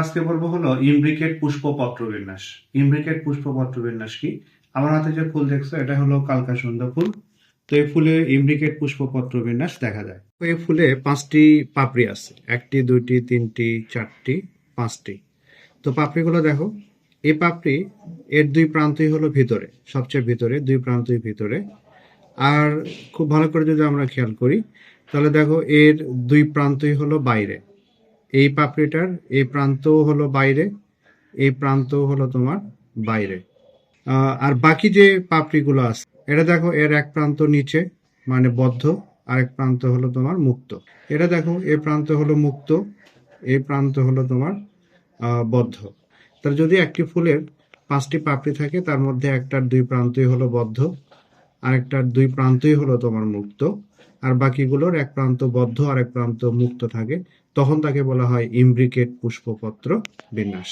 আজকে বলব হলো ইমব্রিকেট পুষ্পপত্র বিন্যাস ইমব্রিকেট পুষ্পপত্র বিন্যাস কি? আমার হাতে যে ফুল দেখছ, এটা হলো কালকাসুন্দা ফুল। তো এই ফুলে ইমব্রিকেট পুষ্পপত্র বিন্যাস দেখা যায়। তো এই ফুলে পাঁচটি পাপড়ি আছে। একটি, দুইটি, তিনটি, চারটি, পাঁচটি। তো পাপড়িগুলো দেখো, এই পাপড়ি এর দুই প্রান্তই হলো ভিতরে, সবচেয়ে ভিতরে, দুই প্রান্তই ভিতরে। আর খুব ভালো করে যদি আমরা খেয়াল করি, তাহলে দেখো এর দুই প্রান্তই হলো বাইরে। এই পাপড়িটার, এই প্রান্তও হলো বাইরে, এই প্রান্তও হলো তোমার বাইরে। আর বাকি যে পাপড়িগুলো আছে, এটা দেখো এর এক প্রান্ত নিচে মানে বদ্ধ, আরেক প্রান্ত হলো তোমার মুক্ত। এটা দেখো, এ প্রান্ত হলো মুক্ত এই প্রান্ত হলো তোমার বদ্ধ। তার যদি একটি ফুলের পাঁচটি পাপড়ি থাকে, তার মধ্যে একটার দুই প্রান্তই হলো বদ্ধ, আরেকটার দুই প্রান্তই হলো তোমার মুক্ত। আর বাকিগুলোর এক প্রান্ত বদ্ধ আর এক প্রান্ত মুক্ত থাকে, তখন তাকে বলা হয় ইমব্রিকেট পুষ্পপত্র বিন্যাস।